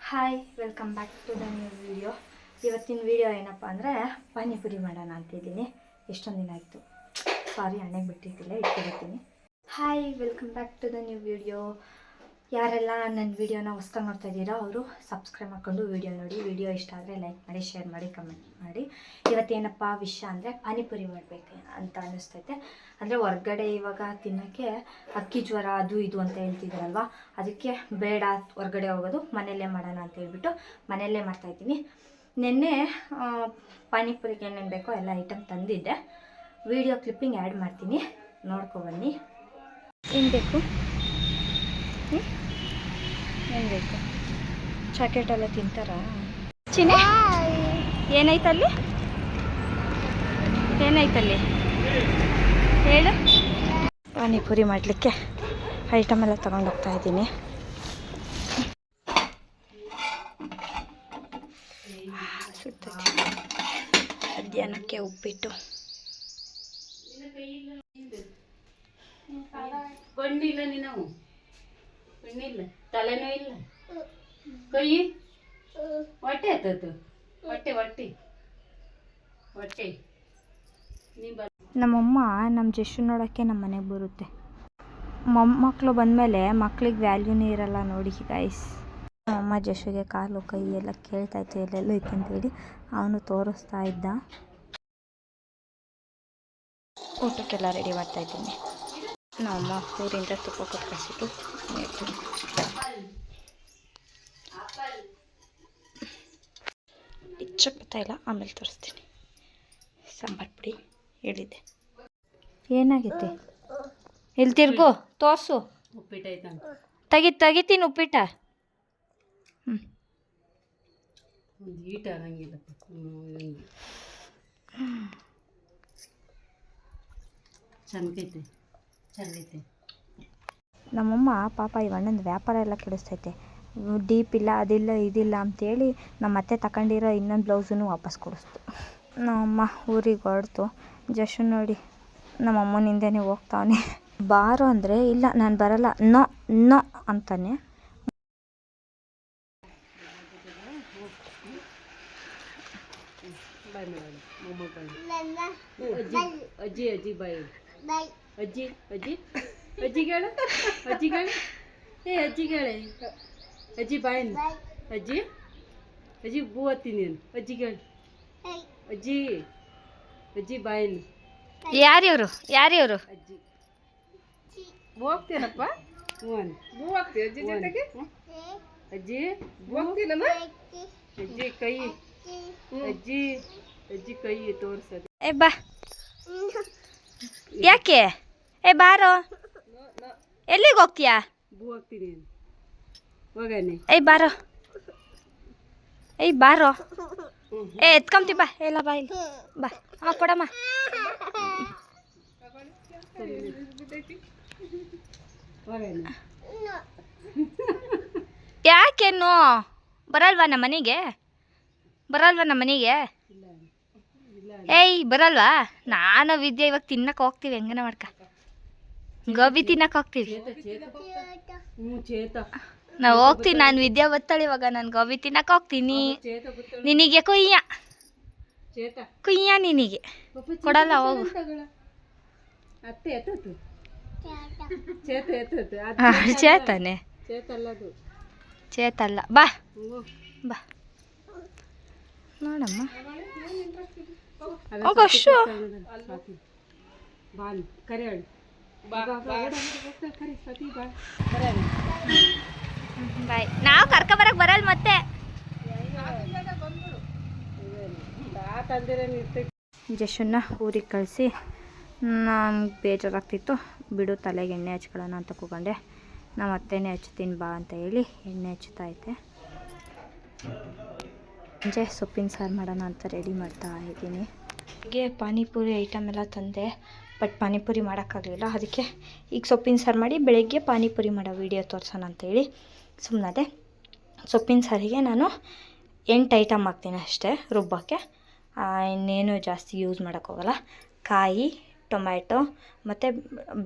Hi welcome back to the new video ಇವತ್ತಿನ video ಏನಪ್ಪ ಅಂದರೆ ಪಾನಿಪುರಿ ಮಾಡೋಣ ಅಂತಿದ್ದೀನಿ. ಎಷ್ಟೊಂದು ದಿನ ಆಯಿತು. ಸಾರಿ ಹಣೆಗೆ ಬಿಟ್ಟಿದ್ದಿಲ್ಲ ಇಟ್ಕೊಡ್ತೀನಿ hi welcome back to the new video ಯಾರೆಲ್ಲ ನನ್ನ ವಿಡಿಯೋನ ಹೊಸ್ದಾಗಿ ನೋಡ್ತಾ ಇದ್ದೀರೋ ಅವರು ಸಬ್ಸ್ಕ್ರೈಬ್ ಮಾಡ್ಕೊಂಡು ವಿಡಿಯೋ ನೋಡಿ. ವಿಡಿಯೋ ಇಷ್ಟ ಆದರೆ ಲೈಕ್ ಮಾಡಿ ಶೇರ್ ಮಾಡಿ ಕಮೆಂಟ್ ಮಾಡಿ. ಇವತ್ತೇನಪ್ಪ ವಿಷಯ ಅಂದರೆ ಪಾನಿಪುರಿ ಮಾಡಬೇಕು ಅಂತ ಅನ್ನಿಸ್ತೈತೆ. ಅಂದರೆ ಹೊರ್ಗಡೆ ಇವಾಗ ತಿನ್ನೋಕ್ಕೆ ಅಕ್ಕಿ ಜ್ವರ ಅದು ಇದು ಅಂತ ಹೇಳ್ತಿದ್ರಲ್ವ? ಅದಕ್ಕೆ ಬೇಡ, ಹೊರ್ಗಡೆ ಹೋಗೋದು, ಮನೆಯಲ್ಲೇ ಮಾಡೋಣ ಅಂತ ಹೇಳ್ಬಿಟ್ಟು ಮನೆಯಲ್ಲೇ ಮಾಡ್ತಾಯಿದ್ದೀನಿ ನಿನ್ನೆ ಪಾನಿಪುರಿಗೆ ಏನೇನು ಬೇಕೋ ಎಲ್ಲ ಐಟಮ್ ತಂದಿದ್ದೆ. ವಿಡಿಯೋ ಕ್ಲಿಪ್ಪಿಂಗ್ ಆ್ಯಡ್ ಮಾಡ್ತೀನಿ. ನೋಡ್ಕೊಬನ್ನಿ ಏನು ಬೇಕು? ಏನು ಬೇಕು ಚಾಕ್ಲೇಟ್ ಎಲ್ಲ ತಿಂತಾರಾ? ಚಿನ್ನೆ. ಏನಾಯ್ತಲ್ಲಿ ಏನಾಯ್ತಲ್ಲಿ ಹೇಳು. ಪಾನಿಪುರಿ ಮಾಡಲಿಕ್ಕೆ ಐಟಮ್ ಎಲ್ಲ ತಗೊಂಡು ಹೋಗ್ತಾ ಇದ್ದೀನಿ. ಮಧ್ಯಾಹ್ನಕ್ಕೆ ಉಪ್ಪಿಟ್ಟು. ಕಣ್ಣಿಲ್ಲ ನೀನು ಕಣ್ಣಿಲ್ಲ ತಲೆನೂ ಇಲ್ಲ ಕೈ ಹೊಟ್ಟೆ ಆಯ್ತದ್ದು ಹೊಟ್ಟೆ ಹೊಟ್ಟೆ ಹೊಟ್ಟೆ ನಮ್ಮಮ್ಮ ನಮ್ಮ ಜಶು ನೋಡೋಕ್ಕೆ ನಮ್ಮ ಮನೆಗೆ ಬರುತ್ತೆ. ಮೊಮ್ಮಕ್ಕಳು ಬಂದಮೇಲೆ ಮಕ್ಳಿಗೆ ವ್ಯಾಲ್ಯೂನೇ ಇರಲ್ಲ ನೋಡಿ ಗೈಸ್ ನಮ್ಮಮ್ಮ ಜಶುಗೆ ಕಾಲು, ಕೈ ಎಲ್ಲ ಕೇಳ್ತಾ ಇತ್ತು, ಎಲ್ಲೆಲ್ಲೋ ಇತ್ತು ಅಂತೇಳಿ ಅವನು ತೋರಿಸ್ತಾ ಇದ್ದ. ಊಟಕ್ಕೆಲ್ಲ ರೆಡಿ ಮಾಡ್ತಾ ಇದ್ದೀನಿ. ನಮ್ಮಮ್ಮ ಊರಿಂದ ತುಪ್ಪ ಕೊಟ್ಟು ಕಳಿಸಿಟ್ಟು ಇಲ್ಲ ಆಮೇಲೆ ತೋರಿಸ್ತೀನಿ. ಸಾಂಬಾರು ಪುಡಿ ಹೇಳಿದ್ದೆ. ಏನಾಗೈತೆ ಇಲ್ಲಿ ತಿರ್ಗೋ ತೋರಿಸು. ಉಪ್ಪಿಟ್ಟು ತೆಗಿ ತೆಗಿತೀನಿ ಉಪ್ಪಿಟ್ಟ. ಹ್ಞೂ ಈಟ ಆಗಂಗಿಲ್ಲ ಚಂದೈತೆ ಚಂದೈತೆ ನಮ್ಮಮ್ಮ ಪಾಪ ಈ ವ್ಯಾಪಾರ ಎಲ್ಲ ಕೆಡಿಸ್ತೈತೆ. ಡೀಪ್ ಇಲ್ಲ ಅದಿಲ್ಲ ಇದಿಲ್ಲ ಅಂತೇಳಿ ನಮ್ಮ ಅತ್ತೆ ತಗೊಂಡಿರೋ ಇನ್ನೊಂದು ಬ್ಲೌಸನ್ನು ವಾಪಸ್ ಕೊಡಿಸ್ತು. ನಮ್ಮಮ್ಮ ಊರಿಗೆ ಹೊರಡ್ತು ಜಶು ನೋಡಿ ನಮ್ಮಮ್ಮನಿಂದೇ ಹೋಗ್ತಾವನೆ. ಬಾರು ಅಂದರೆ ಇಲ್ಲ ನಾನು ಬರಲ್ಲ ನೋ ನೋ ಅಂತಾನೆ. ಅಜ್ಜಿ ಅಜ್ಜಿ ಬಾಯ್ ಅಜ್ಜಿ ಅಜ್ಜಿ ಅಜ್ಜಿಗಳು ಅಜ್ಜಿಗಳು ಏ ಅಜ್ಜಿಗಳೇ ಅಜ್ಜಿ ಬಾಯ್ ಅಜ್ಜಿ ಅಜ್ಜಿ ಬೂ ಹತ್ತೀನಿ ನೀನು. ಅಜ್ಜಿಗಳು ಅಜ್ಜಿ ಅಜ್ಜಿ ಬಾಯನ್ ಯಾರ್ಯವರು ಯಾರ್ಯವರು ಅಜ್ಜಿ. ಹೋಗ್ತೀನಪ್ಪ ಹ್ಞೂ ಬೂ ಹೋಗ್ತೀವಿ ಅಜ್ಜಿ ಜೊತೆಗೆ? ಅಜ್ಜಿ ಹೋಗ್ತೀನಮ್ಮ ಅಜ್ಜಿ ಕೈ. ಅಜ್ಜಿ ಅಜ್ಜಿ ಕೈ ತೋರ್ಸದು. ಏ ಬಾ. ಯಾಕೆ? ಏ ಬಾರೋ. ಎಲ್ಲಿಗೆ ಹೋಗ್ತೀಯಾ? ಏಯ್ ಬಾರೋ. ಏಯ್ ಬಾರೋ. ಏ ಎತ್ಕೊಂತೀವಿ ಬಾ. ಎಲ್ಲ ಬಾ ಇಲ್ಲಿ. ಬಾ. ಅಮ್ಮ ಕೊಡಮ್ಮ. ಯಾಕೆ ಯಾಕೇನು ಬರಲ್ವಾ ನಮ್ಮ ಮನೆಗೆ? ಬರಲ್ವಾ ನಮ್ಮ ಮನೆಗೆ? ಏಯ್ ಬರಲ್ವಾ? ನಾನು ವಿದ್ಯೆ ಇವಾಗ ತಿನ್ನಕ್ಕೆ ಹೋಗ್ತೀವಿ ಹೆಂಗನ ಮಾಡ್ಕ? ಗೋಬಿ ತಿನ್ನಕ್ಕೆ ಹೋಗ್ತೀವಿ. ನಾ ನಾವು ಹೋಗ್ತೀನಿ ನಾನು ವಿದ್ಯಾ ಬತ್ತಾಳೆ ಇವಾಗ ನಾನು ಗೋಬಿ ತಿನ್ನಕ್ಕೆ ಹೋಗ್ತೀನಿ. ನಿನಗೆ ಕುಯ್ಯ? ಕುಯ್ಯ ನಿನಗೆ? ಕೊಡಲ್ಲ ಹೋಗು. ಚೇತಾನೆ. ಚೇತಲ್ಲ. ಬಾ. ಬಾ. ನೋಡಮ್ಮ. ಹೇಳು. ಬಾಯ್ ನಾವು ಕರ್ಕೊಬರಕ್ಕೆ ಬರಲ್ಲ ಮತ್ತೆ. ಜಶನ್ನ ಊರಿಗೆ ಕಳಿಸಿ ನಂಗೆ ಬೇಜಾರಾಗ್ತಿತ್ತು. ಬಿಡು ತಲೆಗೆ ಎಣ್ಣೆ ಹಚ್ಕೊಳ್ಳೋಣ ಅಂತ ಕೂಗೊಂಡೆ. ನಮ್ಮ ಅತ್ತೆನೇ ಹಚ್ತೀನಿ ಬಾ ಅಂತ ಹೇಳಿ ಎಣ್ಣೆ ಹಚ್ತಾ ಐತೆ ಸಂಜೆ ಸೊಪ್ಪಿನ ಸಾರು ಮಾಡೋಣ ಅಂತ ರೆಡಿ ಮಾಡ್ತಾ ಇದ್ದೀನಿ. ಹೀಗೆ ಪಾನಿಪುರಿ ಐಟಮ್ ಎಲ್ಲ ತಂದೆ ಬಟ್ ಪಾನಿಪುರಿ ಮಾಡೋಕ್ಕಾಗಲಿಲ್ಲ. ಅದಕ್ಕೆ ಈಗ ಸೊಪ್ಪಿನ ಸಾರು ಮಾಡಿ ಬೆಳಗ್ಗೆ ಪಾನಿಪುರಿ ಮಾಡೋ ವೀಡಿಯೋ ತೋರಿಸೋಣ ಅಂತೇಳಿ ಸುಮ್ಮನದೆ ಸೊಪ್ಪಿನ ಸಾರಿಗೆ ನಾನು ಎಂಟು ಐಟಮ್ ಹಾಕ್ತೀನಿ ಅಷ್ಟೇ ರುಬ್ಬಕ್ಕೆ. ಇನ್ನೇನು ಜಾಸ್ತಿ ಯೂಸ್ ಮಾಡೋಕ್ಕೋಗಲ್ಲ ಕಾಯಿ, ಟೊಮ್ಯಾಟೊ ಮತ್ತು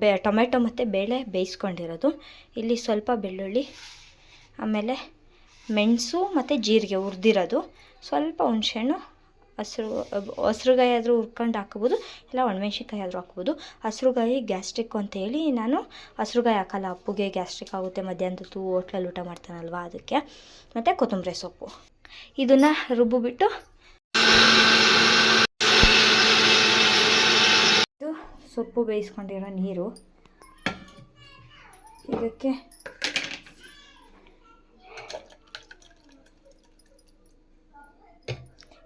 ಬೆ ಟೊಮೆಟೊ ಮತ್ತು ಬೇಳೆ ಬೇಯಿಸ್ಕೊಂಡಿರೋದು. ಇಲ್ಲಿ ಸ್ವಲ್ಪ ಬೆಳ್ಳುಳ್ಳಿ, ಆಮೇಲೆ ಮೆಣಸು ಮತ್ತು ಜೀರಿಗೆ ಹುರಿದಿರೋದು. ಸ್ವಲ್ಪ ಹುಣ್ಸೆಹಣ್ಣು ಹಸ್ರು ಹಸ್ರುಗಾಯಿ ಆದರೂ ಹುರ್ಕೊಂಡು ಹಾಕ್ಬೋದು, ಇಲ್ಲ ಒಣಮೆಣ್ಸಿನ್ಕಾಯಿ ಆದರೂ ಹಾಕ್ಬೋದು. ಹಸ್ರುಗಾಯಿ ಗ್ಯಾಸ್ಟ್ರಿಕ್ ಅಂತ ಹೇಳಿ ನಾನು ಹಸ್ರುಗಾಯಿ ಹಾಕಲ್ಲ, ಅಪ್ಪುಗೆ ಗ್ಯಾಸ್ಟ್ರಿಕ್ ಆಗುತ್ತೆ ಮಧ್ಯಾಹ್ನದೊತ್ತು ಹೋಟ್ಲಲ್ಲಿ ಊಟ ಮಾಡ್ತಾನಲ್ವ ಅದಕ್ಕೆ. ಮತ್ತು ಕೊತ್ತಂಬರಿ ಸೊಪ್ಪು. ಇದನ್ನು ರುಬ್ಬಿಬಿಟ್ಟು ಸೊಪ್ಪು ಬೇಯಿಸ್ಕೊಂಡಿರೋ ನೀರು. ಇದಕ್ಕೆ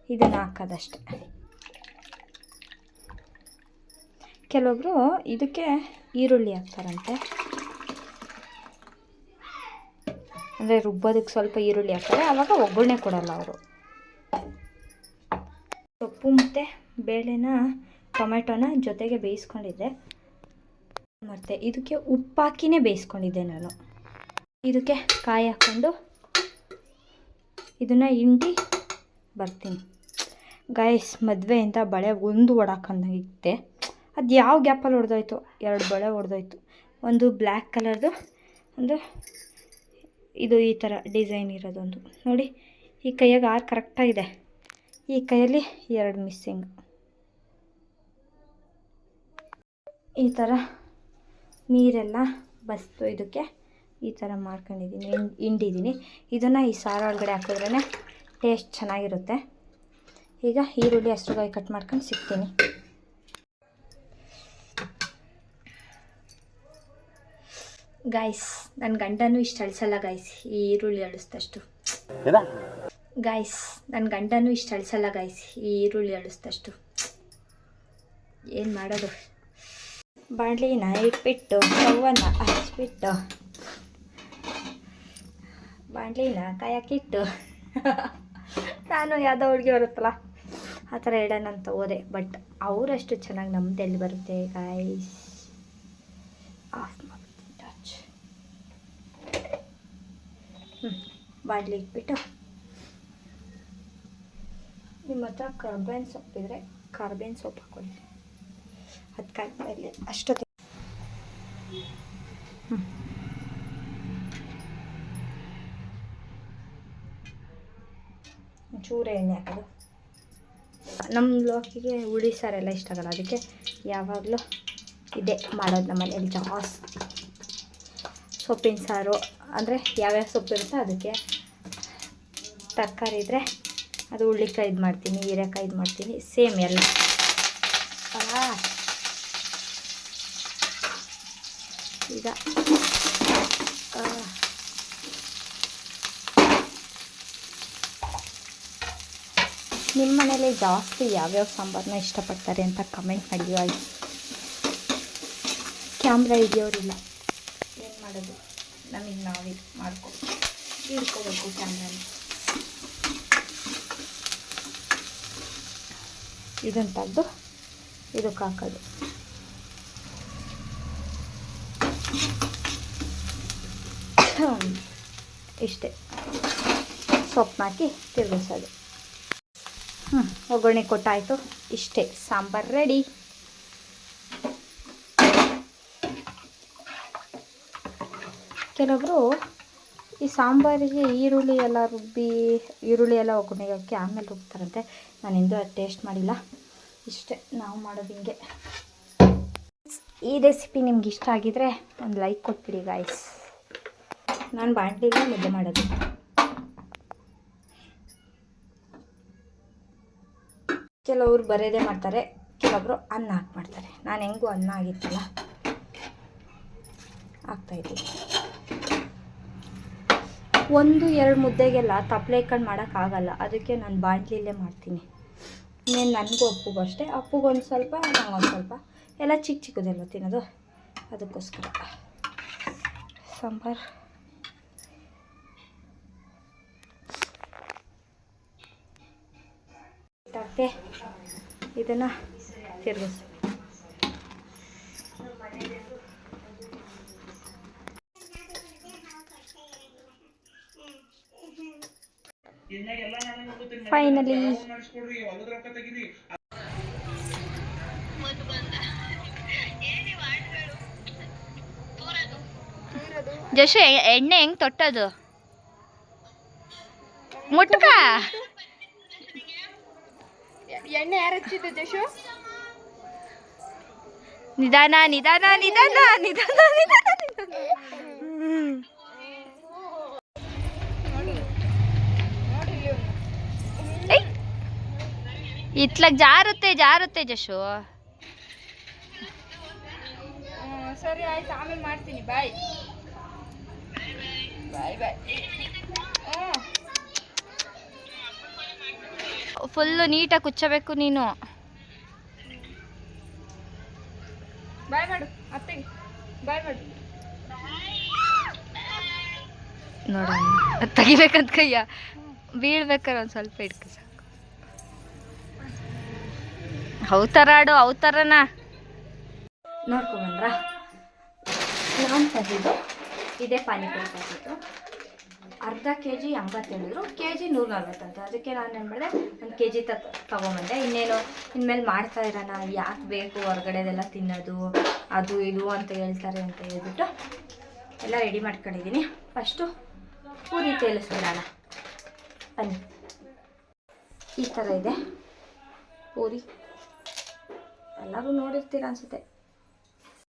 ಇದನ್ನು ಹಾಕೋದಷ್ಟೆ. ಕೆಲವೊಬ್ಬರು ಇದಕ್ಕೆ ಈರುಳ್ಳಿ ಹಾಕ್ತಾರಂತೆ. ಅಂದರೆ ರುಬ್ಬೋದಕ್ಕೆ ಸ್ವಲ್ಪ ಈರುಳ್ಳಿ ಹಾಕ್ತಾರೆ ಆವಾಗ ಒಗ್ಗರಣೆ ಕೊಡಲ್ಲ ಅವರು. ಸೊಪ್ಪು ಮತ್ತು ಬೇಳೆನ, ಟೊಮೆಟೊನ ಜೊತೆಗೆ ಬೇಯಿಸ್ಕೊಂಡಿದ್ದೆ. ಮತ್ತು ಇದಕ್ಕೆ ಉಪ್ಪಾಕಿನೇ ಬೇಯಿಸ್ಕೊಂಡಿದ್ದೆ ನಾನು. ಇದಕ್ಕೆ ಕಾಯಿ ಹಾಕ್ಕೊಂಡು ಇದನ್ನು ಹಿಂಡಿ ಬರ್ತೀನಿ. ಗಾಯಸ್ ಅಂತ ಬಳೆ ಒಂದು ಹೊಡಾಕಂದಾಗಿತ್ತೆ ಅದು ಯಾವ ಗ್ಯಾಪಲ್ಲಿ ಹೊಡೆದೋಯ್ತು? ಎರಡು ಬಳೆ ಹೊಡೆದೋಯ್ತು. ಒಂದು ಬ್ಲ್ಯಾಕ್ ಕಲರ್ದು, ಒಂದು ಇದು ಈ ಥರ ಡಿಸೈನ್ ಇರೋದೊಂದು. ನೋಡಿ, ಈ ಕೈಯಾಗ ಆರು ಕರೆಕ್ಟಾಗಿದೆ. ಈ ಕೈಯಲ್ಲಿ ಎರಡು ಮಿಸ್ಸಿಂಗ್. ಈ ಥರ ನೀರೆಲ್ಲ ಬಸ್ತು ಇದಕ್ಕೆ. ಈ ಥರ ಮಾಡ್ಕೊಂಡಿದ್ದೀನಿ ಹಿಂಡ್ ಹಿಂಡಿದ್ದೀನಿ ಇದನ್ನು ಈ ಸಾರು ಒಳಗಡೆ ಹಾಕಿದ್ರೇ ಟೇಸ್ಟ್ ಚೆನ್ನಾಗಿರುತ್ತೆ. ಈಗ ಈರುಳ್ಳಿ ಹಸಿರುಗಾಯಿ ಕಟ್ ಮಾಡ್ಕೊಂಡು ಸಿಗ್ತೀನಿ. ಗಾಯ್ಸ್ ನನ್ನ ಗಂಡನೂ ಇಷ್ಟು ಅಳಿಸಲ್ಲ ಗಾಯ್ಸ್ ಈ ಈರುಳ್ಳಿ ಅಳಿಸ್ದಷ್ಟು ಗಾಯ್ಸ್ ನನ್ನ ಗಂಡನೂ ಇಷ್ಟು ಅಳಿಸಲ್ಲ ಗಾಯ್ಸ್ ಈ ಈರುಳ್ಳಿ ಅಳಿಸ್ದಷ್ಟು ಏನು ಮಾಡೋದು? ಬಾಣಲಿನ ಇಟ್ಬಿಟ್ಟು ಸ್ಟವನ್ನು ಹಚ್ಬಿಟ್ಟು ಬಾಣಲಿನ ಕಾಯಕ್ಕಿಟ್ಟು ನಾನು ಯಾವುದೋ ಹುಡುಗಿ ಬರುತ್ತಲ್ಲ. ಆ ಥರ ಹೇಳೋಣ ಅಂತ ಹೋದೆ. ಬಟ್ ಅವರಷ್ಟು ಚೆನ್ನಾಗಿ ನಮ್ದೆಲ್ಲಿ ಬರುತ್ತೆ ಗಾಯ್ಸ್ ಆಫ್ ಟಚ್ ಹ್ಞೂ ಬಾಣಲಿ ಇಟ್ಬಿಟ್ಟು. ನಿಮ್ಮ ಹತ್ರ ಕರ್ಬೇವಿನ ಸೊಪ್ಪಿದ್ರೆ ಕರ್ಬೇವಿನ ಸೊಪ್ಪು ಹಾಕೊಳ್ಳಿ ಅದಕ್ಕಾದ್ಮೇಲೆ ಅಷ್ಟೊತ್ತು ಹ್ಞೂ ಒಂಚೂರು ಎಣ್ಣೆ ಹಾಕೋದು. ನಮ್ಮ ಲೋಕಿಗೆ ಹುಳಿ ಸಾರೆಲ್ಲ ಇಷ್ಟ ಆಗಲ್ಲ. ಅದಕ್ಕೆ ಯಾವಾಗಲೂ ಇದೇ ಮಾಡೋದು ನಮ್ಮ ಮನೇಲಿ ಜಾಸ್ತಿ. ಸೊಪ್ಪಿನ ಸಾರು ಅಂದರೆ ಯಾವ್ಯಾವ ಸೊಪ್ಪು ಇರುತ್ತೋ ಅದಕ್ಕೆ ತರಕಾರಿ ಇದ್ದರೆ ಅದು ಹುಳ್ಳಿಕಾಯಿ ಇದು ಮಾಡ್ತೀನಿ, ಹೀರೆಕಾಯಿ ಇದು ಮಾಡ್ತೀನಿ, ಸೇಮ್ ಎಲ್ಲ. ಈಗ ಆ. ನಿಮ್ಮ ಮನೇಲಿ ಜಾಸ್ತಿ ಯಾವ್ಯಾವ ಸಾಂಬಾರನ್ನ ಇಷ್ಟಪಡ್ತಾರೆ ಅಂತ ಕಮೆಂಟ್ ಮಾಡಿ ಆಯ್ತು ಕ್ಯಾಮ್ರಾ ಇದೆಯೋರಿಲ್ಲ ಏನು ಮಾಡೋದು? ನಮಗೆ ನಾವೇ ಮಾಡ್ಕೊ ಹಿಡ್ಕೋಬೇಕು ಕ್ಯಾಮ್ರಾನ ಇದನ್ನು ತೆಗೆದು ಇದಕ್ಕೆ ಹಾಕೋದು. ಇಷ್ಟೇ. ಸೊಪ್ಪು ಹಾಕಿ ತಿರುಗಿಸೋದು. ಒಗ್ಗರಣೆ ಕೊಟ್ಟಾಯಿತು. ಇಷ್ಟೇ, ಸಾಂಬಾರು ರೆಡಿ ಕೆಲವೊಬ್ಬರು ಈ ಸಾಂಬಾರಿಗೆ ಈರುಳ್ಳಿ ಎಲ್ಲ ರುಬ್ಬಿ, ಈರುಳ್ಳಿ ಎಲ್ಲ ಒಗ್ಗರಣೆಗೆ ಹಾಕಿ ಆಮೇಲೆ ರುಬ್ತಾರಂತೆ. ನಾನು ಇಂದು ಅದು ಟೇಸ್ಟ್ ಮಾಡಿಲ್ಲ. ಇಷ್ಟೇ, ನಾವು ಮಾಡೋದು ಹಿಂಗೆ. ಈ ರೆಸಿಪಿ ನಿಮ್ಗೆ ಇಷ್ಟ ಆಗಿದ್ರೆ ಒಂದು ಲೈಕ್ ಕೊಟ್ಬಿಡಿ ಗಾಯ್ಸ್ ನಾನು ಬಾಣಲಿಗೆ ಮುದ್ದೆ ಮಾಡೋದು. ಕೆಲವರು ಬರೆದೇ ಮಾಡ್ತಾರೆ ಕೆಲವೊಬ್ಬರು ಅನ್ನ ಹಾಕಿ ಮಾಡ್ತಾರೆ ನಾನು ಹೆಂಗೂ ಅನ್ನ ಆಗಿತ್ತಲ್ಲ? ಹಾಕ್ತಾಯಿದ್ದೀನಿ ಒಂದು, ಎರಡು ಮುದ್ದೆಗೆಲ್ಲ ತಪ್ಪಲೆ ಇಟ್ಕೊಂಡು ಮಾಡೋಕ್ಕಾಗಲ್ಲ ಅದಕ್ಕೆ ನಾನು ಬಾಣಲಿಲೇ ಮಾಡ್ತೀನಿ. ಇನ್ನೇನು ನನಗೂ ಅಪ್ಪುಗೂ ಅಷ್ಟೇ. ಅಪ್ಪುಗೊಂದು ಸ್ವಲ್ಪ ಒಂದು ಸ್ವಲ್ಪ. ಎಲ್ಲ ಚಿಕ್ಕ ಚಿಕ್ಕದೆಲ್ಲ ತಿನ್ನೋದು. ಅದಕ್ಕೋಸ್ಕರ. ಸಾಂಬಾರು. ಮತ್ತೆ ಇದನ್ನು ತಿರುಗಿಸ್ಬೇಕು ಫೈನಲಿ ಜಶ ಎಣ್ಣೆ ಹೆಂಗ್ ತೊಟ್ಟದು? ಮುಟ್ಕ? ಎಣ್ಣೆ ಯಾರು ಹಚ್ಚಿದ್ದು ಜಶು? ನಿಧಾನ ನಿಧಾನ ನಿಧಾನ ನಿಧಾನ ನಿಧಾನ ಇತ್ಲಾಗ ಜಾರುತ್ತೆ ಜಾರುತ್ತೆ ಜಶು. ಸರಿ ಆಯ್ತು. ಆಮೇಲೆ ಮಾಡ್ತೀನಿ. ಬಾಯ್. ಬಾಯ್ ಬಾಯ್. ಫುಲ್ಲು ನೀಟಾಗಿ ಕುಚ್ಚಬೇಕು ನೀನು. ಬಾಯ್ ಮಾಡು ಅತ್ತೆಗೆ ಬಾಯ್ ಮಾಡು. ನೋಡೋಣ ತೆಗಿಬೇಕಂತ ಕೈಯ ಬೀಳ್ಬೇಕಾರೆ ಒಂದು ಸ್ವಲ್ಪ ಇಡ್ಕ ಸಾಕು ಅವತಾರ ಆಡು ಅವತಾರನ. ನೋಡ್ಕೊಂಡ್ರ ನಾನು ತಂದಿದ್ದು ಇದೇ ಪಾನಿಪುರಿ ತಂದಿದ್ದು ಅರ್ಧ ಕೆ ಜಿ ಎಂಬತ್ತು ಹೇಳಿದ್ರು ಕೆ ಜಿ ನೂರ ನಲ್ವತ್ತಂತೆ. ಅದಕ್ಕೆ ನಾನು ಏನು ಮಾಡಿದೆ, ಒಂದು ಕೆ ಜಿ ತ, ತೊಗೊಂಬಂದೆ. ಇನ್ನೇನು, ಇನ್ಮೇಲೆ ಮಾಡ್ತಾ ಇರೋಣ ಯಾಕೆ ಬೇಕು, ಹೊರಗಡೆದೆಲ್ಲ ತಿನ್ನೋದು, ಅದು ಇದು ಅಂತ ಹೇಳ್ತಾರೆ ಅಂತ ಹೇಳ್ಬಿಟ್ಟು ಎಲ್ಲ ರೆಡಿ ಮಾಡ್ಕೊಂಡಿದ್ದೀನಿ. ಫಸ್ಟು ಪೂರಿ ತೇಲಿಸ್ಬಿಡೋಣ ಬನ್ನಿ. ಈ ಥರ ಇದೆ ಪೂರಿ. ಎಲ್ಲರೂ ನೋಡಿರ್ತೀರ ಅನಿಸುತ್ತೆ.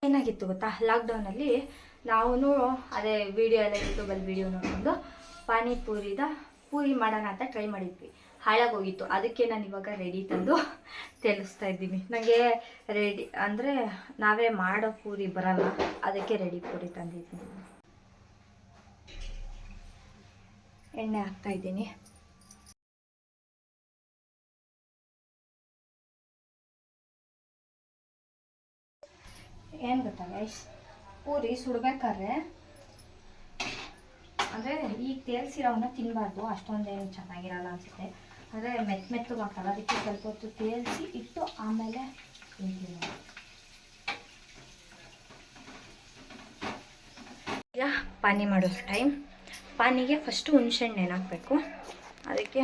ಏನಾಗಿತ್ತು ಗೊತ್ತಾ? ಲಾಕ್ಡೌನಲ್ಲಿ ನಾವು ಅದೇ ವಿಡಿಯೋ ಎಲ್ಲ ಯೂಟ್ಯೂಬಲ್ಲಿ ವಿಡಿಯೋ ನೋಡಿಕೊಂಡು ಪಾನಿಪೂರಿದ ಪೂರಿ ಮಾಡೋಣ ಅಂತ ಟ್ರೈ ಮಾಡಿದ್ವಿ. ಹಾಳಾಗೋಗಿತ್ತು ಅದಕ್ಕೆ ನಾನು ಇವಾಗ ರೆಡಿ ತಂದು ತೇಲಿಸ್ತಾ ಇದ್ದೀನಿ. ನನಗೆ ರೆಡಿ ಅಂದರೆ ನಾವೇ ಮಾಡೋ ಪೂರಿ ಬರಲ್ಲ. ಅದಕ್ಕೆ ರೆಡಿ ಪೂರಿ ತಂದಿದ್ದೀನಿ. ಎಣ್ಣೆ ಹಾಕ್ತಾ ಇದ್ದೀನಿ. ಏನು ಗೊತ್ತಾ ಗೈಸ್ ಪೂರಿ ಸುಡ್ಬೇಕಾದ್ರೆ, ಅಂದರೆ ಈಗ ತೇಲ್ಸಿರೋವನ್ನ ತಿನ್ನಬಾರ್ದು ಅಷ್ಟೊಂದೇನು ಚೆನ್ನಾಗಿರಲ್ಲ ಅನಿಸುತ್ತೆ. ಅಂದರೆ ಮೆತ್ತ ಮೆತ್ತಗೆ ಹಾಕಲ್ಲ ಅದಕ್ಕೆ ಸ್ವಲ್ಪ ಹೊತ್ತು ತೇಲ್ಸಿ ಇಟ್ಟು ಆಮೇಲೆ ತಿಂತೀನಿ. ಈಗ ಪಾನಿ ಮಾಡೋ ಟೈಮ್. ಪಾನಿಗೆ ಫಸ್ಟು ಹುಣ್ಸೆಹಣ್ಣು ನೆನಾಕಬೇಕು. ಅದಕ್ಕೆ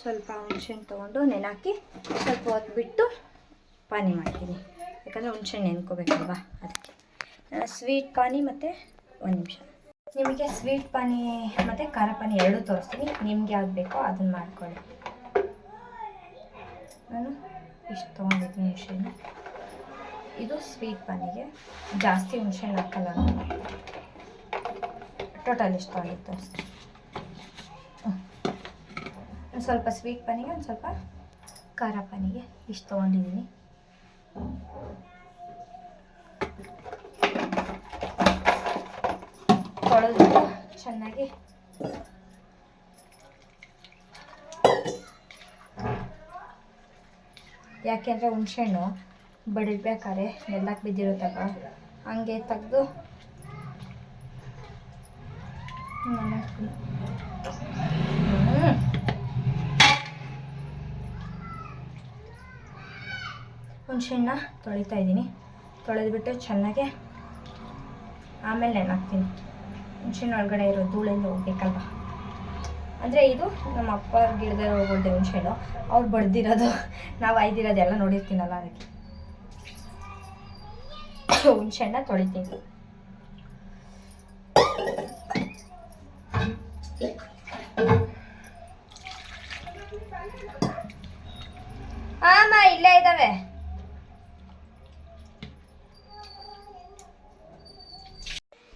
ಸ್ವಲ್ಪ ಹುಣ್ಸೆಹಣ್ಣು ತೊಗೊಂಡು ನೆನಾಕಿ ಸ್ವಲ್ಪ ಹೊತ್ತು ಬಿಟ್ಟು ಪಾನಿ ಮಾಡ್ತೀನಿ. ಯಾಕಂದರೆ ಹುಣ್ಸೆಹಣ್ಣು ನೆನ್ಕೋಬೇಕಲ್ವಾ, ಅದಕ್ಕೆ. ಸ್ವೀಟ್ ಪಾನಿ ಮತ್ತು ಒಂದು ನಿಮಿಷ. ನಿಮಗೆ ಸ್ವೀಟ್ ಪಾನಿ ಮತ್ತು ಖಾರ ಪಾನಿ ಎರಡೂ ತೋರಿಸ್ತೀನಿ. ನಿಮ್ಗೆ ಯಾವ್ದು ಬೇಕೋ ಅದನ್ನು ಮಾಡ್ಕೊಳ್ಳಿ. ನಾನು ಇಷ್ಟು ತೊಗೊಂಡಿದ್ದೀನಿ ಹುಣ್ಸೆಹಣ್ಣು ಇದು ಸ್ವೀಟ್ ಪಾನಿಗೆ ಜಾಸ್ತಿ ಹುಣ್ಸೆಹಣ್ಣು ಹಾಕಲ್ಲ ಟೋಟಲ್ ಇಷ್ಟು ತೊಗೊಂಡಿತ್ತು ಒಂದು ಸ್ವಲ್ಪ ಸ್ವೀಟ್ ಪಾನಿಗೆ ಒಂದು ಸ್ವಲ್ಪ ಖಾರ ಪಾನಿಗೆ ಇಷ್ಟು ತೊಗೊಂಡಿದ್ದೀನಿ. ಚೆನ್ನಾಗಿ. ಯಾಕೆಂದರೆ ಹುಣ್ಸೆಹಣ್ಣು ಬಡಿಬೇಕಾದ್ರೆ ನೆಲ್ಲಕ್ಕೆ ಬಿದ್ದಿರುತ್ತಪ್ಪ ಹಂಗೆ ತೆಗೆದು ಹುಣ್ಸೆಹಣ್ಣ ತೊಳಿತಾ ಇದ್ದೀನಿ. ತೊಳೆದ್ಬಿಟ್ಟು ಚೆನ್ನಾಗೆ ಆಮೇಲೆ ನೆನೆ ಹಾಕ್ತೀನಿ. ಹುಣ್ಸೆಹಣ್ಣು ಒಳಗಡೆ ಇರೋ ಧೂಳೆಲ್ಲ ಹೋಗ್ಬೇಕಲ್ವ? ಅಂದರೆ ಇದು ನಮ್ಮ ಅಪ್ಪ ಗಿಡದ ಹೋಗೋದೆ ಹುಣ್ಸೆಹಣ್ಣು ಅವ್ರು ಬಡ್ದಿರೋದು, ನಾವು ಐದಿರೋದೆಲ್ಲ ನೋಡಿರ್ತೀನಲ್ಲ ಅದಕ್ಕೆ. ಹುಣ್ಸೆಹಣ್ಣ ತೊಳಿತೀನಿ. ಆಮ, ಇಲ್ಲೇ ಇದ್ದಾವೆ.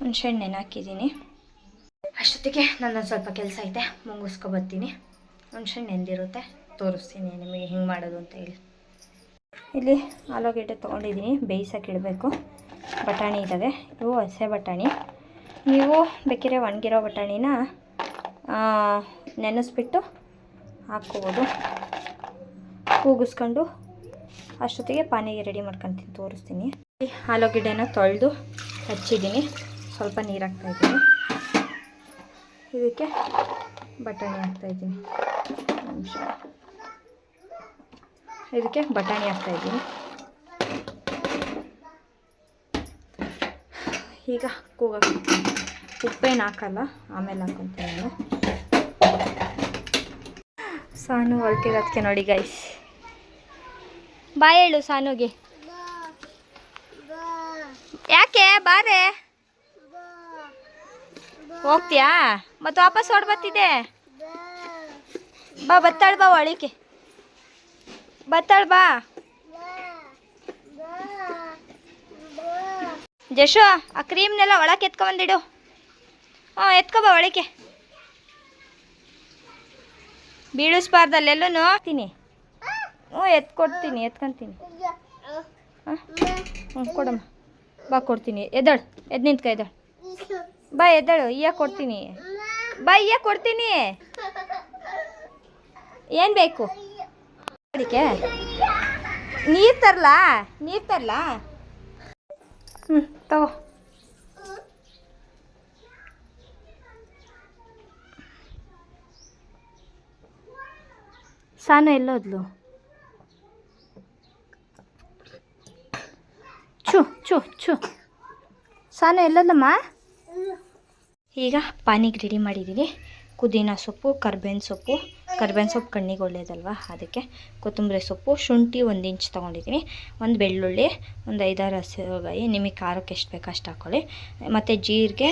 ಹುಣ್ಸೆಹಣ್ಣು ನೆನೆ ಹಾಕಿದ್ದೀನಿ ಅಷ್ಟೊತ್ತಿಗೆ ನನ್ನ ಸ್ವಲ್ಪ ಕೆಲಸ ಐತೆ, ಮುಂಗಿಸ್ಕೊ ಬರ್ತೀನಿ. ಹುಣ್ಸೆಹಣ್ಣು ನೆಂದಿರುತ್ತೆ ತೋರಿಸ್ತೀನಿ ನಿಮಗೆ ಹಿಂಗೆ ಮಾಡೋದು ಅಂತ ಹೇಳಿ. ಇಲ್ಲಿ ಆಲೂಗೆಡ್ಡೆ ತೊಗೊಂಡಿದ್ದೀನಿ, ಬೇಯಿಸೋಕೆ ಇಡಬೇಕು. ಬಟಾಣಿ ಇದ್ದಾವೆ ಇವು ಹಸೆ ಬಟಾಣಿ. ನೀವು ಬೇಕಿದ್ರೆ ಒಣಗಿರೋ ಬಟಾಣಿನ ನೆನೆಸ್ಬಿಟ್ಟು ಹಾಕ್ಕೋಬೋದು. ಕೂಗಿಸ್ಕೊಂಡು ಅಷ್ಟೊತ್ತಿಗೆ ಪಾನಿಗೆ ರೆಡಿ ಮಾಡ್ಕೊತೀನಿ, ತೋರಿಸ್ತೀನಿ. ಆಲೂಗೆಡ್ಡೆನ ತೊಳೆದು ಹಚ್ಚಿದ್ದೀನಿ. ಸ್ವಲ್ಪ ನೀರು ಹಾಕ್ತಾಯಿದ್ದೀನಿ ಇದಕ್ಕೆ ಬಟಾಣಿ ಹಾಕ್ತಾಯಿದ್ದೀನಿ ನಿಮಿಷ. ಇದಕ್ಕೆ ಬಟಾಣಿ ಹಾಕ್ತಾಯಿದ್ದೀನಿ ಈಗ ಕೂಗ ಉಪ್ಪೇನು ಹಾಕಲ್ಲ, ಆಮೇಲೆ ಹಾಕೊತೀನಿ ನಾನು. ಸಾನು ಹೊರಟಿರೋದಕ್ಕೆ ನೋಡಿ ಗೈಸ್ ಬಾಯ್ ಹೇಳು ಸಾನುಗೆ. ಯಾಕೆ? ಬಾರೆ. ಹೋಗ್ತೀಯಾ? ಮತ್ತೆ ವಾಪಸ್ ಹೊಡ್ ಬತ್ತಿದೆ ಬಾ, ಬತ್ತಾಳ್ ಬಾ ಒಳಿಕೆ ಬತ್ತಾಳ್ ಬಾ. ಜಶು, ಆ ಕ್ರೀಮ್ನೆಲ್ಲ ಒಳಕ್ಕೆ ಎತ್ಕೊಂಬಂದಿಡು ಹಾಂ ಎತ್ಕೊಬಾ ಒಳಕ್ಕೆ. ಬೀಳಿಸ್ಬಾರ್ದಲ್ಲೆಲ್ಲೂ ಹಾಕ್ತೀನಿ ಹ್ಞೂ, ಎತ್ಕೊಡ್ತೀನಿ, ಎತ್ಕೊಂತೀನಿ. ಹಾಂ ಹ್ಞೂ, ಕೊಡಮ್ಮ. ಬಾ, ಕೊಡ್ತೀನಿ. ಎದ್ದಾಳು, ಎದ್ ನಿಂತ್ಕ, ಎದ್ದಳು. ಬಾ ಎದ್ದಳು ಈಗ ಕೊಡ್ತೀನಿ. ಬಾ ಈಗ ಕೊಡ್ತೀನಿ. ಏನು ಬೇಕು? ಅದಕ್ಕೆ ನೀರು ತರಲಾ? ನೀರು ತರಲಾ? ಹ್ಞೂ ತಗೋ. ಸಾನು ಎಲ್ಲೋದ್ಲು? ಚು ಚು ಚು ಸಾನು ಎಲ್ಲೋದಮ್ಮ ಈಗ ಪಾನಿಗೆ ರೆಡಿ ಮಾಡಿದ್ದೀನಿ ಪುದೀನ ಸೊಪ್ಪು, ಕರ್ಬೇವಿನ ಸೊಪ್ಪು. ಕರ್ಬೇವಿನ ಸೊಪ್ಪು ಕಣ್ಣಿಗೆ ಒಳ್ಳೇದಲ್ವ? ಅದಕ್ಕೆ ಕೊತ್ತಂಬರಿ ಸೊಪ್ಪು, ಶುಂಠಿ ಒಂದು ಇಂಚ್ ತೊಗೊಂಡಿದ್ದೀನಿ ಒಂದು ಬೆಳ್ಳುಳ್ಳಿ, ಒಂದು ಐದಾರು ಹಸಿರುಗಾಯಿ, ನಿಮಗೆ ಖಾರಕ್ಕೆ ಎಷ್ಟು ಬೇಕೋ ಅಷ್ಟು ಹಾಕ್ಕೊಳ್ಳಿ ಮತ್ತು ಜೀರಿಗೆ,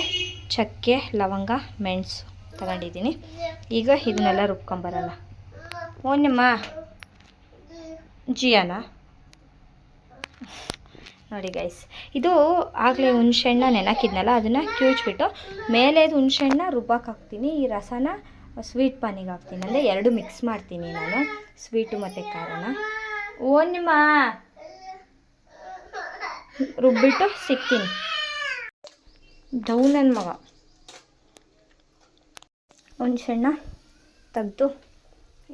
ಚಕ್ಕೆ, ಲವಂಗ, ಮೆಣಸು ತಗೊಂಡಿದ್ದೀನಿ ಈಗ ಇದನ್ನೆಲ್ಲ ರುಬ್ಕೊಂಬರಲ್ಲ ಓನಮ್ಮ ಜಿಯಾನ? ನೋಡಿ ಗೈಸ್ ಇದು ಆಗಲೇ ಹುಣ್ಸೆಹಣ್ಣ ನೆನಕಿದ್ನಲ್ಲ, ಅದನ್ನು ಕಿವುಚ್ಬಿಟ್ಟು ಮೇಲೇದು ಹುಣ್ಸೆಹಣ್ಣ ರುಬ್ಬಕ್ಕೆ ಹಾಕ್ತೀನಿ. ಈ ರಸನ ಸ್ವೀಟ್ ಪಾನಿಗೆ ಹಾಕ್ತೀನಿ. ಅಂದರೆ ಎರಡು ಮಿಕ್ಸ್ ಮಾಡ್ತೀನಿ ನಾನು ಸ್ವೀಟು ಮತ್ತು ಖಾರನ. ಓನಿಮ್ಮ ರುಬ್ಬಿಟ್ಟು ಸಿಗ್ತೀನಿ ಡೌನ್ ನನ್ನ ಮಗ ಹುಣ್ಸೆಹಣ್ಣ ತೆಗೆದು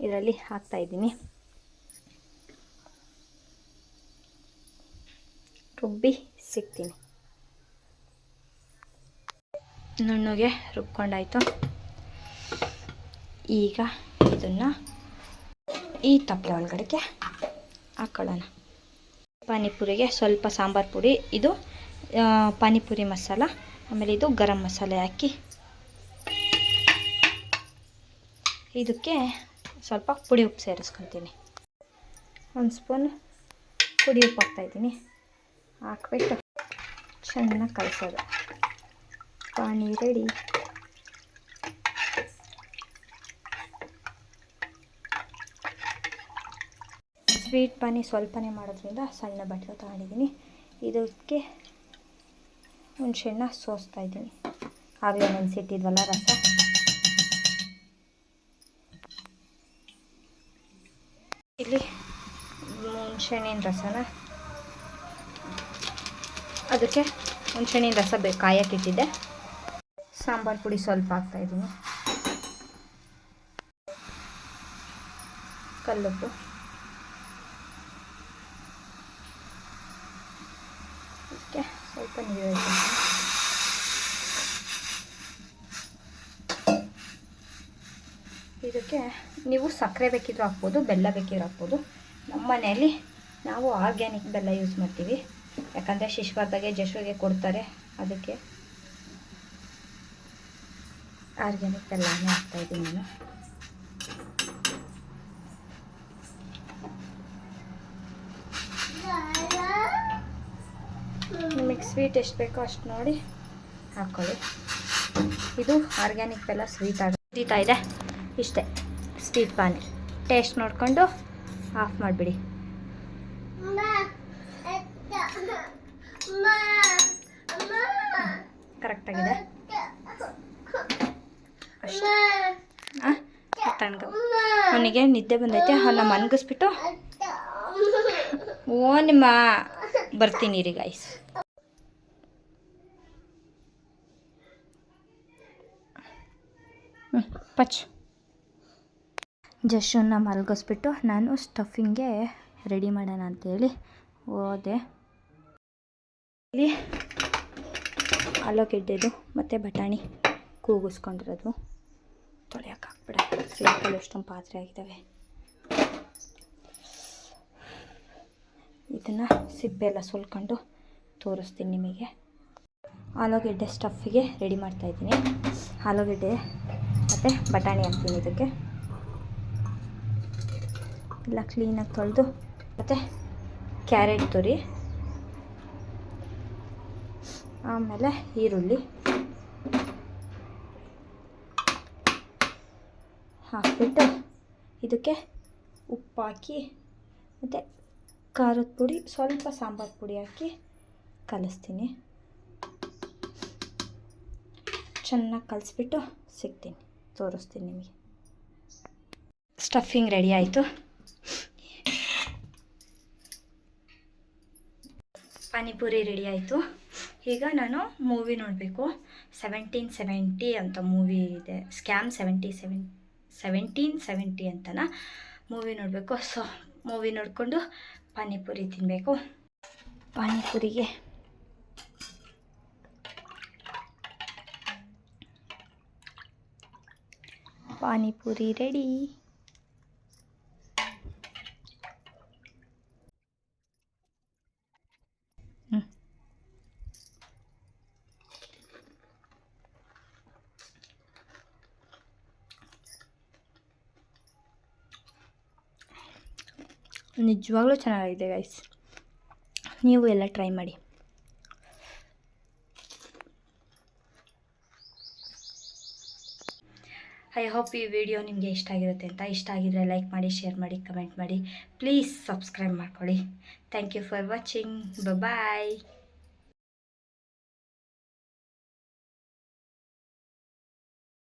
ಇದರಲ್ಲಿ ಹಾಕ್ತಾಯಿದ್ದೀನಿ ರುಬ್ಬಿ ಸಿಗ್ತೀನಿ. ನುಣ್ಣಗೆ ರುಬ್ಕೊಂಡಾಯಿತು. ಈಗ ಇದನ್ನು ಈ ತಪ್ಪಲೆ ಒಳಗಡೆಗೆ ಹಾಕ್ಕೊಳ್ಳೋಣ ಪಾನಿಪುರಿಗೆ ಸ್ವಲ್ಪ ಸಾಂಬಾರು ಪುಡಿ, ಇದು ಪಾನಿಪುರಿ ಮಸಾಲ, ಆಮೇಲೆ ಇದು ಗರಂ ಮಸಾಲೆ ಹಾಕಿ. ಇದಕ್ಕೆ ಸ್ವಲ್ಪ ಪುಡಿ ಉಪ್ಪು ಸೇರಿಸ್ಕೊತೀನಿ ಒಂದು ಸ್ಪೂನ್ ಪುಡಿ ಉಪ್ಪು ಹಾಕ್ತಾಯಿದ್ದೀನಿ ಹಾಕ್ಬಿಟ್ಟು ಚೆನ್ನಾಗಿ ಕಲಸೋದು. ಪಾನಿ ರೆಡಿ. ಸ್ವೀಟ್ ಪಾನಿ ಸ್ವಲ್ಪನೇ ಮಾಡೋದ್ರಿಂದ ಸಣ್ಣ ಬಟ್ಲು ತಗೊಂಡಿದ್ದೀನಿ. ಇದಕ್ಕೆ ಹುಣ್ಸೆಹಣ್ಣ ಸೋಸ್ತಾ ಇದ್ದೀನಿ. ಆಗಲೇ ನೆನೆಸಿಟ್ಟಿದ್ವಲ್ಲ ರಸ. ಇಲ್ಲಿ ಹುಣ್ಸೆಹಣ್ಣಿನ ರಸನ ಅದಕ್ಕೆ ಹುಣ್ಸೆಣ್ಣಿನ ರಸ ಬೇಕು ಕಾಯಕ್ಕಿಟ್ಟಿದ್ದೆ ಸಾಂಬಾರು ಪುಡಿ ಸ್ವಲ್ಪ ಹಾಕ್ತಾಯಿದ್ದೀನಿ ಕಲ್ಲುಪ್ಪು. ಅದಕ್ಕೆ ಸ್ವಲ್ಪ ನೀರು ಇದಕ್ಕೆ ನೀವು ಸಕ್ಕರೆ ಬೇಕಿದ್ರೂ ಹಾಕ್ಬೋದು, ಬೆಲ್ಲ ಬೇಕಿದ್ರೂ ಹಾಕ್ಬೋದು. ನಮ್ಮ ಮನೆಯಲ್ಲಿ ನಾವು ಆರ್ಗ್ಯಾನಿಕ್ ಬೆಲ್ಲ ಯೂಸ್ ಮಾಡ್ತೀವಿ. ಯಾಕಂದರೆ ಶಿಶ್ವಾರ್ದಾಗೆ ಜಶುಗೆ ಕೊಡ್ತಾರೆ. ಅದಕ್ಕೆ ಆರ್ಗ್ಯಾನಿಕ್ ಪೆಲ್ಲನೂ ಹಾಕ್ತಾ ಇದ್ದೀನಿ ನಾನು. ನಿಮಗೆ ಸ್ವೀಟ್ ಎಷ್ಟು ಬೇಕೋ ಅಷ್ಟು ನೋಡಿ ಹಾಕ್ಕೊಳ್ಳಿ ಇದು ಆರ್ಗ್ಯಾನಿಕ್ ಬೆಲ್ಲ ಸ್ವೀಟ್ ಆಗ ಇದೆ. ಇಷ್ಟೇ, ಸ್ವೀಟ್ ಪಾನಿ. ಟೇಸ್ಟ್ ನೋಡಿಕೊಂಡು ಆಫ್ ಮಾಡಿಬಿಡಿ. ಕರೆಕ್ಟಾಗಿದೆ. ಆಗಿದೆ ತಣ್ಗ ಅವನಿಗೆ ನಿದ್ದೆ ಬಂದೈತೆ, ಅವನ್ನ ಮನ್ಗಿಸ್ಬಿಟ್ಟು ಓ, ನಿಮ್ಮ ಬರ್ತೀನಿ ರೀ ಗಾಯ್ಸ್ ಹ್ಞೂ ಪಚ್. ಜಶನ್ನ ಮಲಗಿಸ್ಬಿಟ್ಟು ನಾನು ಸ್ಟಫಿಂಗ್ಗೆ ರೆಡಿ ಮಾಡೋಣ ಅಂತೇಳಿ ಹೋದೆ. ಇಲ್ಲಿ ಆಲೂಗೆಡ್ಡೆದು ಮತ್ತು ಬಟಾಣಿ ಕೂಗಿಸ್ಕೊಂಡಿರೋದು. ತೊಳೆಯೋಕೆ ಹಾಕ್ಬಿಡ ಸಿಂಕಲ್ಲಿ ಎಷ್ಟೊಂದು ಪಾತ್ರೆ ಆಗಿದ್ದಾವೆ ಇದನ್ನು ಸಿಪ್ಪೆ ಎಲ್ಲ ಸುಲ್ಕೊಂಡು ತೋರಿಸ್ತೀನಿ ನಿಮಗೆ. ಆಲೂಗೆಡ್ಡೆ ಸ್ಟಫಿಗೆ ರೆಡಿ ಮಾಡ್ತಾಯಿದ್ದೀನಿ ಆಲೂಗೆಡ್ಡೆ ಮತ್ತು ಬಟಾಣಿ ಹಾಕ್ತೀನಿ ಇದಕ್ಕೆ. ಎಲ್ಲ ಕ್ಲೀನಾಗಿ ತೊಳೆದು ಮತ್ತು ಕ್ಯಾರೆಟ್ ತುರಿ. ಆಮೇಲೆ ಈರುಳ್ಳಿ. ಹಾಕ್ಬಿಟ್ಟು ಇದಕ್ಕೆ ಉಪ್ಪು ಹಾಕಿ, ಮತ್ತು ಖಾರದ ಪುಡಿ, ಸ್ವಲ್ಪ ಸಾಂಬಾರು ಪುಡಿ ಹಾಕಿ ಕಲಿಸ್ತೀನಿ. ಚೆನ್ನಾಗಿ ಕಲಿಸ್ಬಿಟ್ಟು ಸಿಗ್ತೀನಿ, ತೋರಿಸ್ತೀನಿ ನಿಮಗೆ. ಸ್ಟಫಿಂಗ್ ರೆಡಿ ಆಯಿತು. ಪಾನಿಪುರಿ ರೆಡಿ ಆಯಿತು. ಈಗ ನಾನು ಮೂವಿ ನೋಡಬೇಕು. ಸೆವೆಂಟೀನ್ ಸೆವೆಂಟಿ ಅಂತ ಮೂವಿ ಇದೆ. Scam seventy seven seventeen seventy ಅಂತನ ಮೂವಿ ನೋಡಬೇಕು. ಸೊ ಮೂವಿ ನೋಡಿಕೊಂಡು ಪಾನಿಪುರಿ ತಿನ್ನಬೇಕು ಪಾನಿಪುರಿಗೆ. ಪಾನಿಪುರಿ ರೆಡಿ ನಿಜವಾಗ್ಲೂ ಚೆನ್ನಾಗಿದೆ ಗೈಸ್ ನೀವು ಎಲ್ಲ ಟ್ರೈ ಮಾಡಿ. ಐ ಹೋಪ್ ಈ ವಿಡಿಯೋ ನಿಮಗೆ ಇಷ್ಟ ಆಗಿರುತ್ತೆ ಅಂತ. ಇಷ್ಟ ಆಗಿದ್ರೆ ಲೈಕ್ ಮಾಡಿ ಶೇರ್ ಮಾಡಿ ಕಮೆಂಟ್ ಮಾಡಿ. ಪ್ಲೀಸ್ ಸಬ್ಸ್ಕ್ರೈಬ್ ಮಾಡ್ಕೊಳ್ಳಿ. Thank you for watching bye